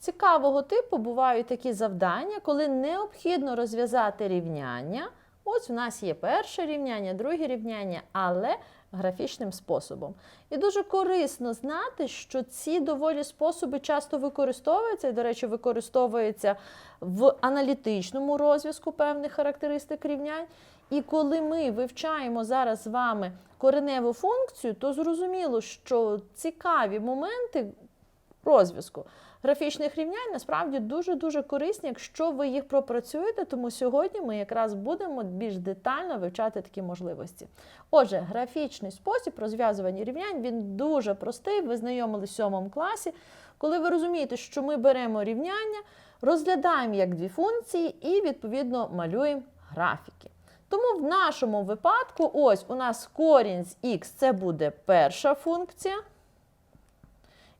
Цікавого типу бувають такі завдання, коли необхідно розв'язати рівняння. Ось у нас є перше рівняння, друге рівняння, але графічним способом. І дуже корисно знати, що ці доволі способи часто використовуються, і, до речі, використовуються в аналітичному розв'язку певних характеристик рівнянь. І коли ми вивчаємо зараз з вами кореневу функцію, то зрозуміло, що цікаві моменти розв'язку графічних рівнянь насправді дуже-дуже корисні, якщо ви їх пропрацюєте, тому сьогодні ми якраз будемо більш детально вивчати такі можливості. Отже, графічний спосіб розв'язування рівнянь він дуже простий. Ви знайомились в сьомому класі. Коли ви розумієте, що ми беремо рівняння, розглядаємо як дві функції і, відповідно, малюємо графіки. Тому в нашому випадку, ось у нас корінь з х це буде перша функція.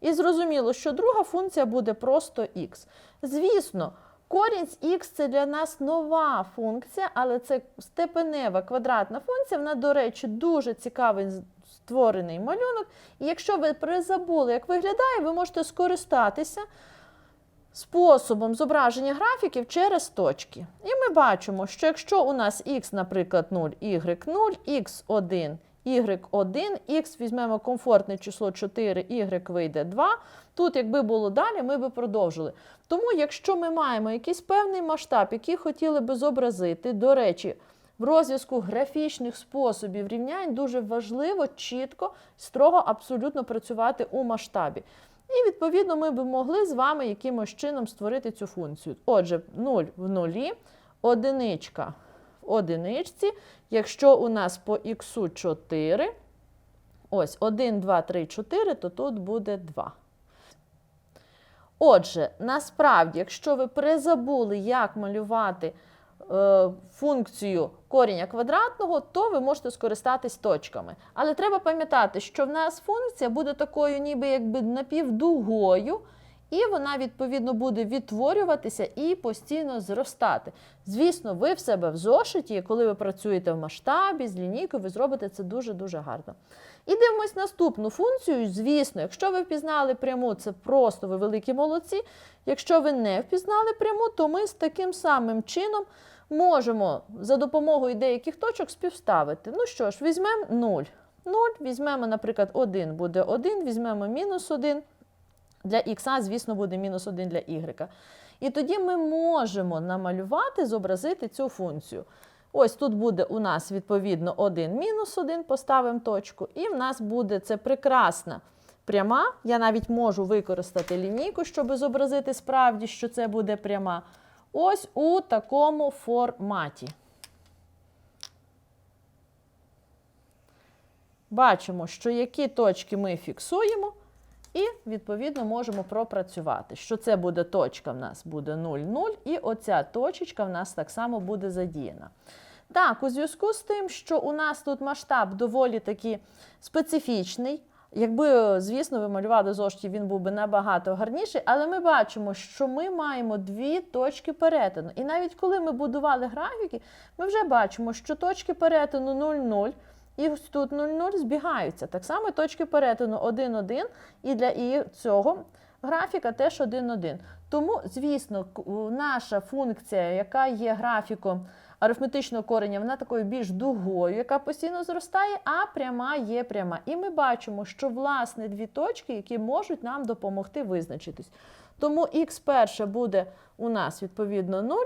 І зрозуміло, що друга функція буде просто х. Звісно, корінь з х це для нас нова функція, але це степенева квадратна функція. Вона, до речі, дуже цікавий створений малюнок. І якщо ви призабули, як виглядає, ви можете скористатися способом зображення графіків через точки. І ми бачимо, що якщо у нас х, наприклад, 0, y 0, x1, y1, x візьмемо комфортне число 4, y вийде 2. Тут, якби було далі, ми би продовжили. Тому, якщо ми маємо якийсь певний масштаб, який хотіли би зобразити, до речі, в розв'язку графічних способів рівнянь дуже важливо чітко, строго, абсолютно працювати у масштабі. І, відповідно, ми б могли з вами якимось чином створити цю функцію. Отже, 0 в нулі, одиничка в одиничці. Якщо у нас по х 4, ось 1, 2, 3, 4, то тут буде 2. Отже, насправді, якщо ви призабули, як малювати е, функцію коріння квадратного, то ви можете скористатись точками. Але треба пам'ятати, що в нас функція буде такою, ніби якби напівдугою, і вона, відповідно, буде відтворюватися і постійно зростати. Звісно, ви в себе в зошиті, коли ви працюєте в масштабі з лінійкою, ви зробите це дуже-дуже гарно. І дивимось наступну функцію. Звісно, якщо ви впізнали пряму, це просто ви великі молодці. Якщо ви не впізнали пряму, то ми з таким самим чином можемо за допомогою деяких точок співставити. Ну що ж, візьмемо 0. 0, візьмемо, наприклад, 1 буде 1, візьмемо мінус 1. Для х, звісно, буде мінус 1 для y. І тоді ми можемо намалювати, зобразити цю функцію. Ось тут буде у нас, відповідно, 1 мінус 1, поставимо точку, і в нас буде це прекрасна пряма. Я навіть можу використати лінійку, щоб зобразити справді, що це буде пряма. Ось у такому форматі. Бачимо, що які точки ми фіксуємо, і, відповідно, можемо пропрацювати, що це буде точка в нас буде 0, 0, і оця точечка в нас так само буде задіяна. Так, у зв'язку з тим, що у нас тут масштаб доволі таки специфічний. Якби, звісно, ви малювали зошиті, він був би набагато гарніший, але ми бачимо, що ми маємо дві точки перетину. І навіть коли ми будували графіки, ми вже бачимо, що точки перетину 0,0 і тут 0,0 збігаються. Так само точки перетину 1,1 і для і цього графіка теж 1,1. Тому, звісно, наша функція, яка є графіком арифметичного кореня, вона такою більш дугою, яка постійно зростає, а пряма є пряма. І ми бачимо, що власне дві точки, які можуть нам допомогти визначитись. Тому х перше буде у нас відповідно 0,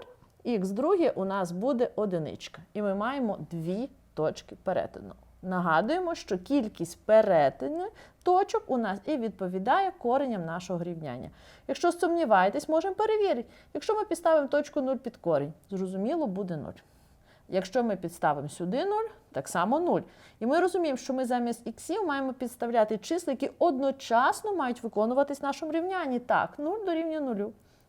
х друге у нас буде одиничка. І ми маємо дві точки перетину. Нагадуємо, що кількість перетину точок у нас і відповідає коренням нашого рівняння. Якщо сумніваєтесь, можемо перевірити. Якщо ми підставимо точку 0 під корінь, зрозуміло, буде 0. Якщо ми підставимо сюди 0, так само 0. І ми розуміємо, що ми замість іксів маємо підставляти числа, які одночасно мають виконуватись в нашому рівнянні. Так, 0 дорівнює 0.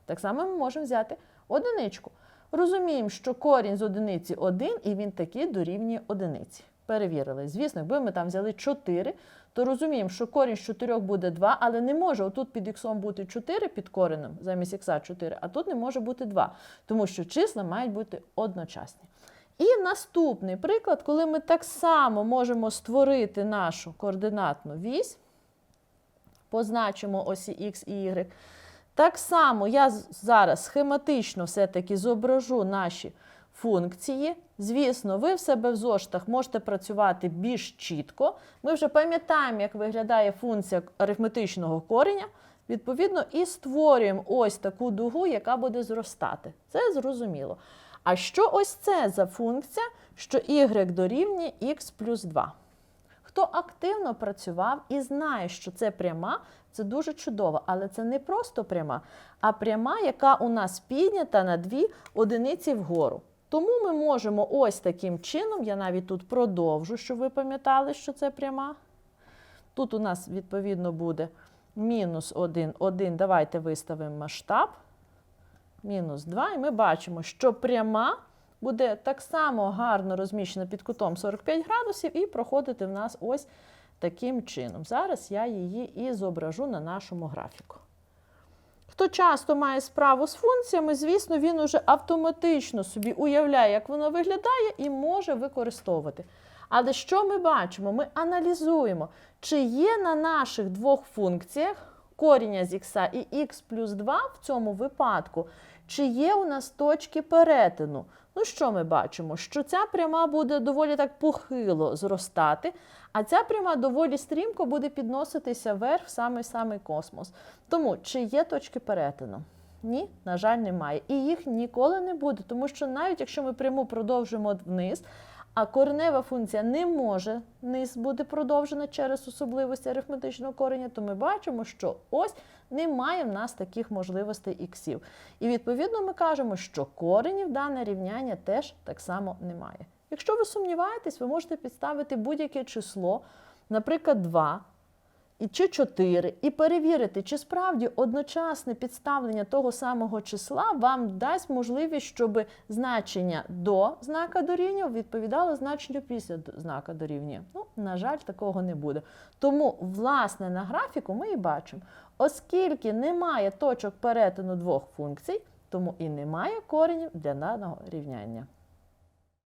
Так само ми можемо взяти одиничку. Розуміємо, що корінь з одиниці 1, і він таки дорівнює одиниці. Перевірили. Звісно, якби ми там взяли 4, то розуміємо, що корінь з 4 буде 2, але не може отут під х бути 4 під коренем, замість х 4, а тут не може бути 2, тому що числа мають бути одночасні. І наступний приклад, коли ми так само можемо створити нашу координатну вісь, позначимо осі х і y. Так само я зараз схематично все-таки зображу наші функції. Звісно, ви в себе в зоштах можете працювати більш чітко. Ми вже пам'ятаємо, як виглядає функція арифметичного кореня. Відповідно, і створюємо ось таку дугу, яка буде зростати. Це зрозуміло. А що ось це за функція, що y дорівнює x плюс 2? Хто активно працював і знає, що це пряма, це дуже чудово, але це не просто пряма, а пряма, яка у нас піднята на дві одиниці вгору. Тому ми можемо ось таким чином, я навіть тут продовжу, щоб ви пам'ятали, що це пряма. Тут у нас, відповідно, буде мінус 1, 1. Давайте виставимо масштаб. Мінус 2. І ми бачимо, що пряма буде так само гарно розміщена під кутом 45 градусів і проходити в нас ось таким чином. Зараз я її і зображу на нашому графіку. Хто часто має справу з функціями, звісно, він уже автоматично собі уявляє, як воно виглядає, і може використовувати. Але що ми бачимо? Ми аналізуємо, чи є на наших двох функціях коріння з х і х плюс 2 в цьому випадку, чи є у нас точки перетину. Ну, що ми бачимо? Що ця пряма буде доволі так похило зростати, а ця пряма доволі стрімко буде підноситися вверх в самий-самий космос. Тому чи є точки перетину? Ні, на жаль, немає. І їх ніколи не буде, тому що навіть якщо ми пряму продовжимо вниз, а коренева функція не може низ бути продовжена через особливості арифметичного кореня, то ми бачимо, що ось немає в нас таких можливостей іксів. І відповідно ми кажемо, що коренів дане рівняння теж так само немає. Якщо ви сумніваєтесь, ви можете підставити будь-яке число, наприклад, 2 і чи 4, і перевірити, чи справді одночасне підставлення того самого числа вам дасть можливість, щоб значення до знака дорівнює відповідало значенню після знака дорівнює. Ну, на жаль, такого не буде. Тому, власне, на графіку ми і бачимо, оскільки немає точок перетину двох функцій, тому і немає коренів для даного рівняння.